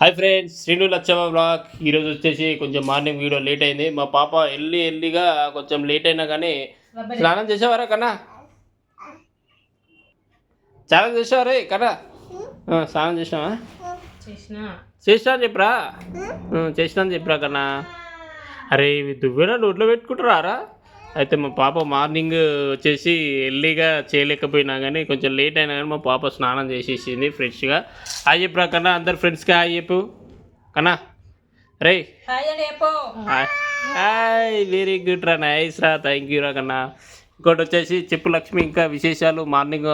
Hi friends Srinu Lachamma vlog ఈరోజు వచ్చేసి కొంచెం మార్నింగ్ వీడియో లేట్ అయింది. మా పాప ఎల్లి ఎల్లిగా కొంచెం లేట్ అయినా కానీ స్నానం చేసేవారా కన్నా? చాలా చేసేవారే కన్నా? స్నానం చేసినావా? చేసిన. చేసినా అని చెప్పరా? చేసినా అని చెప్పరా కన్నా? అరే ఇవి దువ్వెన నోట్లో పెట్టుకుంటారా అయితే మా పాప మార్నింగ్ వచ్చేసి ఎర్లీగా చేయలేకపోయినా కానీ కొంచెం లేట్ అయినా కానీ మా పాప స్నానం చేసేసింది ఫ్రెష్గా. హాయ్ చెప్పరా కన్నా అందరు ఫ్రెండ్స్కి హాయ్ చెప్పు. కన్నా రే. హాయ్ వెరీ గుడ్ రా నైస్ రా థ్యాంక్ యూ రా కన్నా. ఇంకోటి వచ్చేసి చెప్పు లక్ష్మి ఇంకా విశేషాలు మార్నింగ్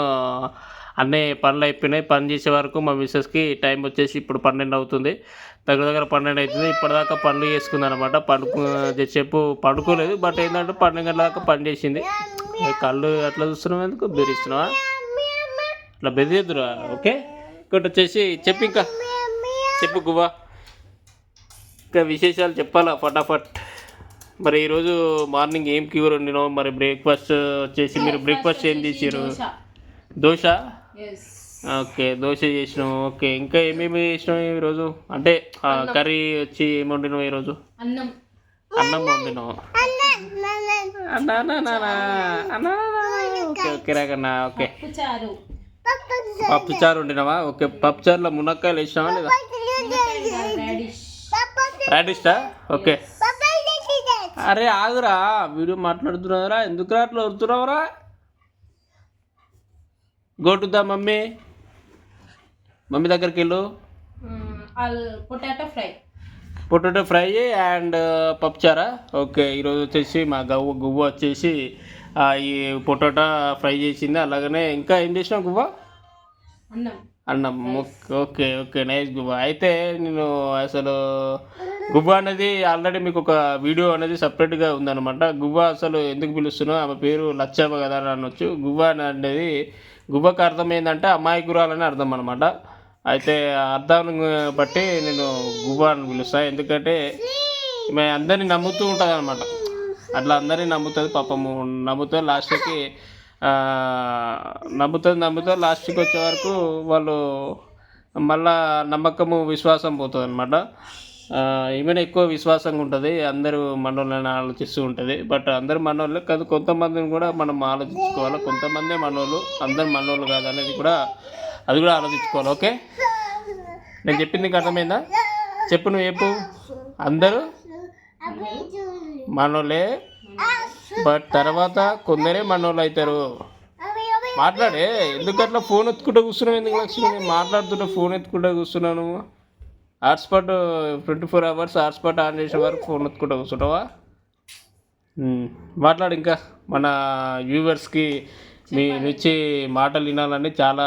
అన్నీ పనులు అయిపోయినాయి. పని చేసే వరకు మా మిస్సెస్కి టైం వచ్చేసి ఇప్పుడు పన్నెండు అవుతుంది. దగ్గర దగ్గర పన్నెండు అవుతుంది. ఇప్పటిదాకా పనులు చేసుకుంది అనమాట పండుకు చెప్పు పడుకోలేదు. బట్ ఏంటంటే పన్నెండు గంటల దాకా పని చేసింది. కళ్ళు అట్లా చూస్తున్నావు ఎందుకు? బెదిరిస్తున్నావా? ఇట్లా బెదిరిద్దురా? ఓకే? ఇంకోటి వచ్చేసి చెప్పు ఇంకా. చెప్పు గువ్వా. ఇంకా విశేషాలు చెప్పాలా? ఫటాఫట్. మరి ఈరోజు మార్నింగ్ ఏం క్యూర్ వండినావు మరి బ్రేక్ఫాస్ట్ వచ్చేసి మీరు బ్రేక్ఫాస్ట్ ఏం చేసారు దోశ? ఓకే దోశ చేసినావు ఓకే. ఇంకా ఏమేమి చేసినావు ఈరోజు? అంటే కర్రీ వచ్చి ఏమి వండినావు ఈరోజు? అన్నం. అన్నం వండినావు. ఓకే ఓకే రాకన్నా పప్పు చారు. వండినావా? ఓకే పప్పు చారులో మునక్కాయలు వేసినావా లేదా? రాడిస్టా ఓకే. అరే ఆగురా. వీడియో మాట్లాడుతున్నావురా ఎందుకురా అట్లా వస్తున్నావురా go to the mummy mummy దగ్గరికి వెళ్ళు. Potato fry potato fry and పప్పుచారా okay ఈరోజు వచ్చేసి మా గవ్వ గువ్వ వచ్చేసి ఈ పొటాటో ఫ్రై చేసింది. అలాగనే ఇంకా ఏం చేసినావు గువ్వ? అన్నం. అన్నం. ఓకే ఓకే నైస్ గువ్వ. అయితే నేను అసలు గువ్వ అనేది ఆల్రెడీ మీకు ఒక వీడియో అనేది సపరేట్గా ఉందన్నమాట. గువ్వ అసలు ఎందుకు పిలుస్తున్నావు? ఆమె పేరు లచ్చవ్వ కదా అని అనొచ్చు. గువ్వ అనేది గువ్వకు అర్థం ఏంటంటే అమాయకురాలని అర్థం అనమాట అయితే ఆ అర్థాన్ని బట్టి నేను గుబ అని పిలుస్తాను ఎందుకంటే ఈమె అందరినీ నమ్ముతూ ఉంటుంది అనమాట అట్లా అందరినీ నమ్ముతుంది పాపము. నమ్ముతుంది లాస్ట్కి నమ్ముతుంది నమ్ముతుంది లాస్ట్కి వచ్చే వరకు వాళ్ళు మళ్ళా నమ్మకము విశ్వాసం పోతుంది అనమాట ఈమెను ఎక్కువ విశ్వాసంగా ఉంటుంది. అందరూ మనోళ్ళని ఆలోచిస్తూ ఉంటుంది. బట్ అందరు మనోళ్ళే కాదు కొంతమందిని కూడా మనం ఆలోచించుకోవాలి. కొంతమందే మనోళ్ళు అందరు మనోళ్ళు కాదు అనేది కూడా అది కూడా ఆలోచించుకోవాలి. ఓకే? నేను చెప్పింది నీకు అర్థమైందా? చెప్పు నువ్వు చెప్పు. అందరూ మనోళ్ళే బట్ తర్వాత కొందరే మనోళ్ళు అవుతారు మాట్లాడే. ఎందుకట్లా ఫోన్ ఎత్తుకుంటూ కూర్చున్నావు? ఎందుకు లక్ష్మి? నేను మాట్లాడుతుంటే ఫోన్ ఎత్తుకుంటూ కూర్చున్నాను hotspot twenty four hours hotspot on చేసే వరకు ఫోన్ ఎత్తుకుంటూ కూర్చుంటావా? ఉమ్, మాట్లాడు ఇంకా. మన వ్యూవర్స్కి మీ నుంచి మాటలు వినాలని చాలా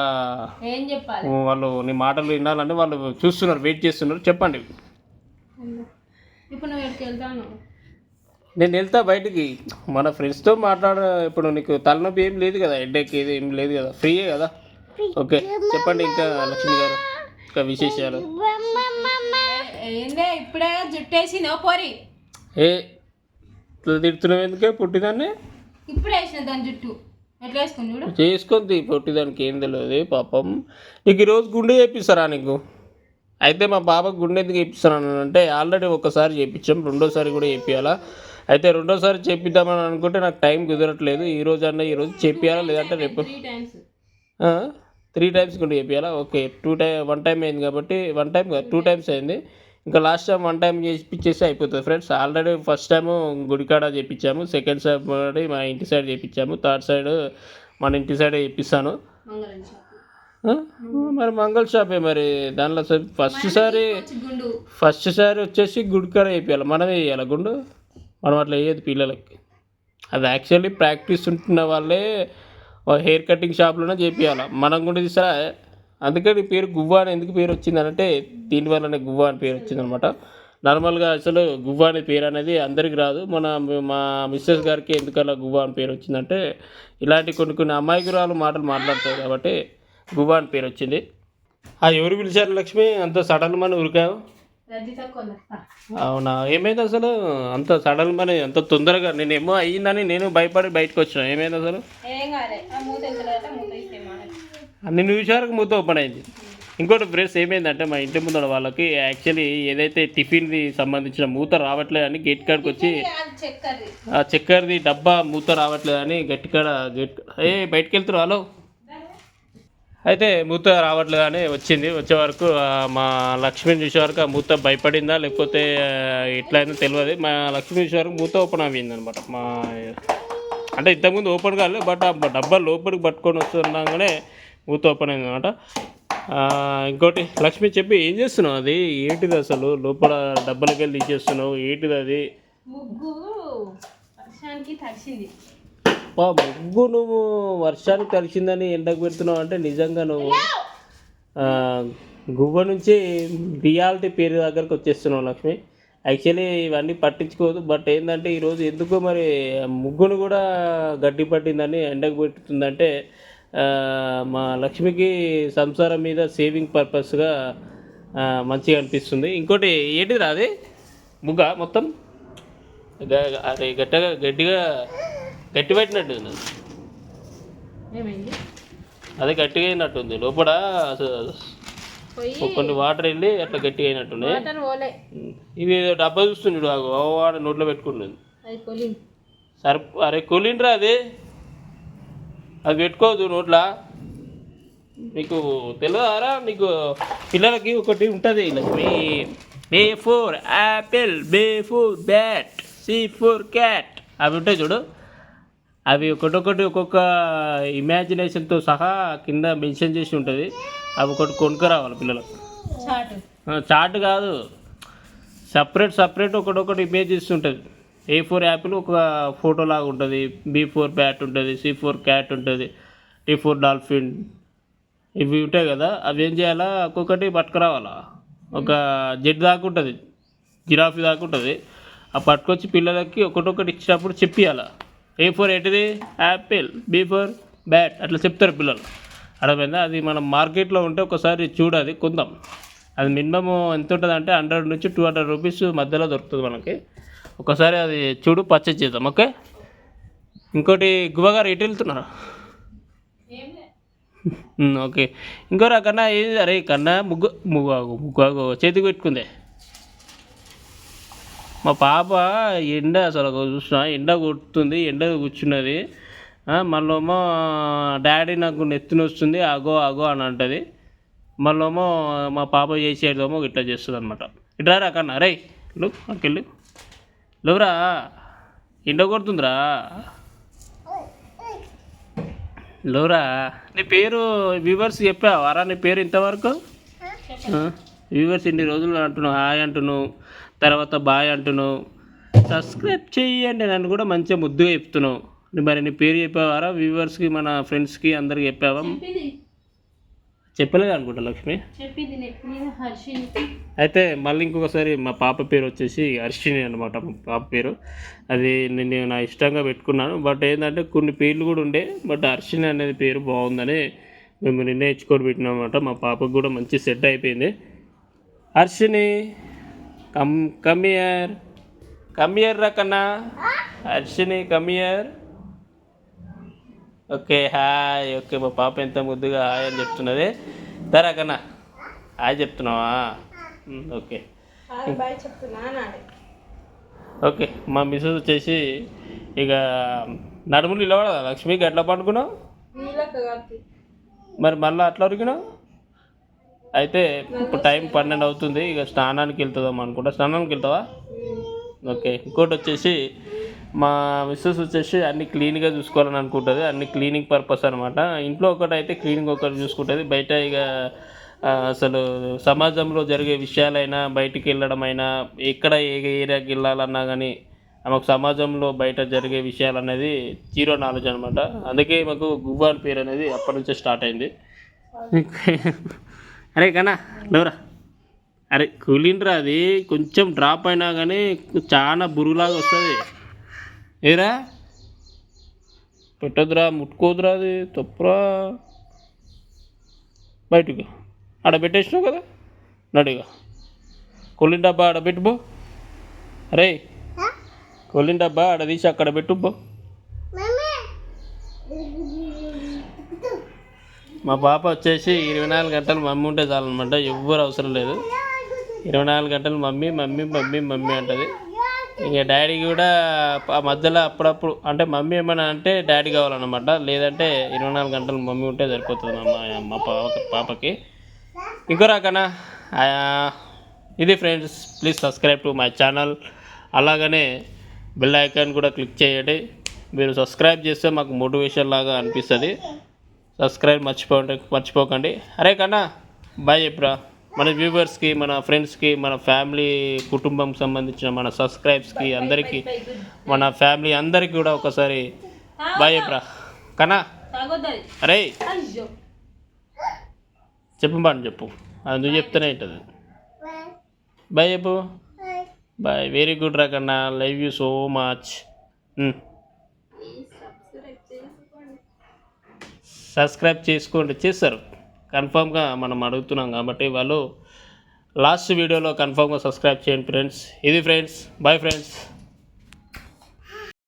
ఏం చెప్పాలి? వాళ్ళు నీ మాటలు వినాలని వాళ్ళు చూస్తున్నారు వెయిట్ చేస్తున్నారు. చెప్పండి. ఇప్పుడు నేను వెళ్తా బయటికి. మన ఫ్రెండ్స్తో మాట్లాడ ఇప్పుడు నీకు తలనొప్పి ఏం లేదు కదా హెడ్ఏక్ ఏది ఏం లేదు కదా ఫ్రీయే కదా? ఓకే చెప్పండి ఇంకా లక్ష్మి గారు ఇంకా విశేషాలు. ఏందే ఇప్పుడే జుట్టేసి నో పోరి. ఏ తిడుతున్నావు ఎందుకే పుట్టిదాన్ని ఇప్పుడు వేసిన దాని జుట్టు. ఎట్లా వేసుకుని చూడు. చేసుకుంది పొట్టిదానికి ఏం తెలియదు పాపం. నీకు ఈరోజు గుండె చేపిస్తారా నీకు? అయితే మా బాబాకి గుండె ఎందుకు చేపిస్తాను అంటే ఆల్రెడీ ఒకసారి చేయించాం రెండోసారి కూడా చేపియాలా. అయితే రెండోసారి చేపిద్దామని అనుకుంటే నాకు టైం కుదరట్లేదు. ఈ రోజు అన్న ఈ రోజు చేపియాలా లేదంటే రేపు? త్రీ టైమ్స్ త్రీ టైమ్స్ కూడా చేపియాలా? Okay two time one time అయింది కాబట్టి వన్ టైం కాదు టూ టైమ్స్ అయింది. ఇంకా లాస్ట్ టైం వన్ టైం చేపించేసి అయిపోతుంది ఫ్రెండ్స్ ఆల్రెడీ ఫస్ట్ టైము గుడికాడ చేపించాము సెకండ్ సైడ్ మా ఇంటి సైడ్ చేపించాము థర్డ్ సైడ్ మన ఇంటి సైడ్ ఆ? మరి మంగళ షాపే మరి? దానిలో ఫస్ట్ సారి ఫస్ట్ సారి వచ్చేసి గుడికాడ వేయాలి మనమే వేయాలి గుండు. మనం అట్లా వేయదు పిల్లలకి. అది యాక్చువల్లీ ప్రాక్టీస్ ఉంటున్న వాళ్ళే హెయిర్ కటింగ్ షాప్లోనే చేపియాలి. మనం కూడా తీసా అందుకని పేరు గువ్వ అని ఎందుకు పేరు వచ్చిందనంటే దీనివల్లనే గువ్వ అని పేరు వచ్చిందనమాట. నార్మల్గా అసలు గువ్వ అనే పేరు అనేది అందరికి రాదు. మన మా మిస్సెస్ గారికి ఎందుకలా గువ్వ అని పేరు వచ్చిందంటే ఇలాంటి కొన్ని కొన్ని అమాయకురాలు మాటలు మాట్లాడతాయి కాబట్టి గువ్వ అని పేరు వచ్చింది. ఆ ఎవరు పిలిచారు లక్ష్మి? అంత సడన్ మన ఉరికావు? అవునా? ఏమైంది అసలు? అంత సడన్ పని అంత తొందరగా? నేనేమో అయ్యిందని నేను భయపడి బయటకు వచ్చిన. ఏమైంది అసలు? ఏం కాలే ఆ మూత అన్ని ఓపెన్ అయింది. ఇంకోటి ఫ్రెండ్స్ ఏమైందంటే మా ఇంటి ముందర వాళ్ళకి యాక్చువల్లీ ఏదైతే టిఫిన్ది సంబంధించిన మూత రావట్లేదు అని గేట్ కాడికి వచ్చి ఆ చక్కెరది డబ్బా మూత రావట్లేదు అని గట్టి కాడ గేట్ ఏ బయటికి వెళ్తున్నారు హలో అయితే మూత రావట్లేదు అని వచ్చింది. వచ్చే వరకు మా లక్ష్మిని చూసే వరకు ఆ మూత భయపడిందా లేకపోతే ఆ, ఎట్లా అయిందో తెలియదు మా లక్ష్మి చూసే వరకు మూత ఓపెన్ అయ్యింది అనమాట మా అంటే ఇంతకుముందు ఓపెన్ కాలేదు బట్ ఆ డబ్బా లోపలికి పట్టుకొని వస్తున్నాగానే మూత ఓపెన్ ఇంకోటి లక్ష్మి చెప్పి ఏం చేస్తున్నావు? అది ఏంటిది అసలు? లోపల డబ్బాలకి వెళ్ళి తీసేస్తున్నావు ఏంటిది అది? ముగ్గు వర్షానికి పా ముగ్గు నువ్వు వర్షానికి కలిసిందని ఎండకు పెడుతున్నావు అంటే నిజంగా నువ్వు గువ్వ నుంచి రియాలిటీ పేరు దగ్గరకు వచ్చేస్తున్నావు లక్ష్మి. యాక్చువల్లీ ఇవన్నీ పట్టించుకోదు బట్ ఏంటంటే ఈరోజు ఎందుకో మరి ముగ్గును కూడా గడ్డి పట్టిందని ఎండకు పెట్టుతుందంటే మా లక్ష్మికి సంసారం మీద సేవింగ్ పర్పస్గా మంచిగా అనిపిస్తుంది. ఇంకోటి ఏంటిది రాది ముగ్గ మొత్తం? అరే గట్టిగా గట్టిగా గట్టి పెట్టినట్టు అదే గట్టిగా అయినట్టుంది. లోపల కొన్ని వాటర్ వెళ్ళి అట్లా గట్టిగా ఇది ఏదో డబ్బా చూస్తుంది వాడ నోట్లో పెట్టుకుంటుంది. సరే అరే కొలిండ్రా అది. అది పెట్టుకోవద్దు నోట్లా. నీకు తెలియదారా నీకు పిల్లలకి ఒకటి ఉంటుంది Lakshmi. B for apple B for bat C for cat. అవి ఉంటాయి చూడు. అవి ఒకటొకటి ఒక్కొక్క ఇమాజినేషన్తో సహా కింద మెన్షన్ చేసి ఉంటుంది. అవి ఒకటి కొనుక్కరావాలి పిల్లలకు. చాటు. కాదు. సపరేట్ సపరేట్ ఒకటొకటి ఇమేజ్ ఇస్తుంటుంది ఏ ఫోర్ యాపిల్ ఒక ఫోటో లాగా ఉంటుంది. బి ఫోర్ బ్యాట్ ఉంటుంది సి ఫోర్ క్యాట్ ఉంటుంది టీ ఫోర్ డాల్ఫిన్ ఇవి ఉంటాయి కదా అవి ఏం చేయాలా? ఒక్కొక్కటి పట్టుకురావాలా? ఒక జెడ్ దాకా ఉంటుంది జిరాఫీ దాకా ఉంటుంది. ఆ పట్టుకొచ్చి పిల్లలకి ఒకటొకటి ఇచ్చినప్పుడు చెప్పియాలా? ఏ ఫోర్ ఏంటిది? యాపిల్ బి ఫోర్ బ్యాట్ అట్లా చెప్తారు పిల్లలు. అర్థమైందా? అది మనం మార్కెట్లో ఉంటే ఒకసారి చూడాలి కొందాం. అది మినిమమ్ ఎంత ఉంటుంది అంటే హండ్రెడ్ నుంచి టూ హండ్రెడ్ రూపీస్ మధ్యలో దొరుకుతుంది మనకి. ఒకసారి అది చూడు పర్చేజ్ చేద్దాం ఓకే ఇంకోటి గువ్వగారు ఎటు వెళ్తున్నారా? ఓకే ఇంకోరా కన్నా ఏది అరే కన్నా ముగ్గు ముగ్గు ముగ్గు చేతికి పెట్టుకుందే మా పాప ఎండ అసలు చూసిన ఎండ కొడుతుంది ఎండ కూర్చున్నది. మళ్ళేమో డాడీ నాకు నెత్తిన వస్తుంది ఆగో ఆగో అని అంటది. మళ్ళేమో మా పాప చేసేదేమో ఇట్లా చేస్తుంది అనమాట ఇట్లా రా కన్నా రే లు అక్కడికి లేవురా ఎండ కొడుతుందిరా. లోరా నీ పేరు వ్యూవర్స్ చెప్పావారా? నీ పేరు ఇంతవరకు? వ్యూవర్స్ ఇన్ని రోజులు అంటున్నావు హాయ్ అంటున్నావు తర్వాత బాయ్ అంటున్నావు. సబ్స్క్రైబ్ చేయండి నన్ను కూడా మంచిగా ముద్దుగా చెప్తున్నావు. మరి నీ పేరు చెప్పావారా? వ్యూవర్స్కి మన ఫ్రెండ్స్కి అందరికి చెప్పావా? చెప్పలేదు అనుకుంటా లక్ష్మి. అయితే మళ్ళీ ఇంకొకసారి మా పాప పేరు వచ్చేసి హర్షిని అనమాట మా పాప పేరు. అది నేను నా ఇష్టంగా పెట్టుకున్నాను. బట్ ఏంటంటే కొన్ని పేర్లు కూడా ఉండే బట్ హర్షిని అనేది పేరు బాగుందని మేము నిర్ణయించుకొని పెట్టినాం అనమాట మా పాపకు కూడా మంచి సెట్ అయిపోయింది. హర్షిని కమ్ కమియర్ కమియర్ రా కన్నా. Harshini come here okay hi. Okay మా పాప ఎంత ముద్దుగా హాయ్ అని చెప్తున్నది. తరా కన్నా. హాయ్ చెప్తున్నావా? ఓకే. ఓకే మా మిస్సెస్ వచ్చేసి ఇక నడుములు నిలబడదా? లక్ష్మికి ఎట్లా పండుకున్నావు? మరి మళ్ళీ అట్లా ఉరికినావు? అయితే ఇప్పుడు టైం పన్నెండు అవుతుంది ఇక స్నానానికి వెళ్తుందాం అనుకుంటా స్నానానికి వెళ్తావా? ఓకే ఇంకోటి వచ్చేసి మా మిస్సెస్ వచ్చేసి అన్ని క్లీన్గా చూసుకోవాలని అనుకుంటుంది. అన్ని క్లీనింగ్ పర్పస్ అనమాట ఇంట్లో ఒకటి అయితే క్లీనింగ్ ఒకటి చూసుకుంటుంది. బయట ఇక అసలు సమాజంలో జరిగే విషయాలైనా బయటికి వెళ్ళడం అయినా ఎక్కడ ఏ ఏరియాకి వెళ్ళాలన్నా కానీ ఆమెకు సమాజంలో బయట జరిగే విషయాలు అనేది జీరో నాలెడ్జ్ అనమాట అందుకే మాకు గువ్వ అని పేరు అనేది అప్పటి నుంచే స్టార్ట్ అయింది. అరే కన్నా లేవరా అరే కూలిండ్రా అది. కొంచెం డ్రాప్ అయినా కానీ చాలా బురుగులాగా వస్తుంది. ఏరా? పెట్టొద్దురా ముట్టుకోదురా అది తప్పురా. బయటకు ఆడ పెట్టేసినావు కదా? నడిగా కొల్లిన డబ్బా ఆడ పెట్టుబో అరే కొల్లిన డబ్బా ఆడ తీసి అక్కడ పెట్టుబో మా పాప వచ్చేసి ఇరవై నాలుగు గంటలు మమ్మీ ఉంటే చాలన్నమాట. ఎవ్వరు అవసరం లేదు. ఇరవై నాలుగు గంటలు మమ్మీ మమ్మీ మమ్మీ మమ్మీ అంటది. ఇక డాడీ కూడా ఆ మధ్యలో అప్పుడప్పుడు అంటే మమ్మీ ఏమైనా అంటే డాడీ కావాలన్నమాట. లేదంటే ఇరవై నాలుగు గంటలు మమ్మీ ఉంటే సరిపోతుంది మా పాప పాపకి. ఇంకో రాకనా ఇది friends please subscribe to my channel. అలాగనే బెల్ ఐకాన్ కూడా క్లిక్ చేయండి. మీరు సబ్స్క్రైబ్ చేస్తే మాకు మోటివేషన్ లాగా అనిపిస్తుంది. సబ్స్క్రైబ్ మర్చిపో మర్చిపోకండి. అరే కన్నా బాయ్ చెప్పురా. మన వ్యూవర్స్కి మన ఫ్రెండ్స్కి మన ఫ్యామిలీ కుటుంబం సంబంధించిన మన సబ్స్క్రైబ్స్కి అందరికీ మన ఫ్యామిలీ అందరికీ కూడా ఒకసారి బాయ్ చెప్పురా కన్నా? తాగొద్దు అరే! చెప్పు బాను చెప్పు. అది నువ్వు చెప్తూనే ఉంటుంది బాయ్ చెప్పు. బాయ్ వెరీ గుడ్ రా కన్నా. Love you so much subscribe చేసుకోండి. చేస్తారు. కన్ఫామ్గా మనం అడుగుతున్నాం కాబట్టి వాళ్ళు లాస్ట్ వీడియోలో కన్ఫామ్గా సబ్స్క్రైబ్ చేయండి ఫ్రెండ్స్. ఇది ఫ్రెండ్స్. Bye friends.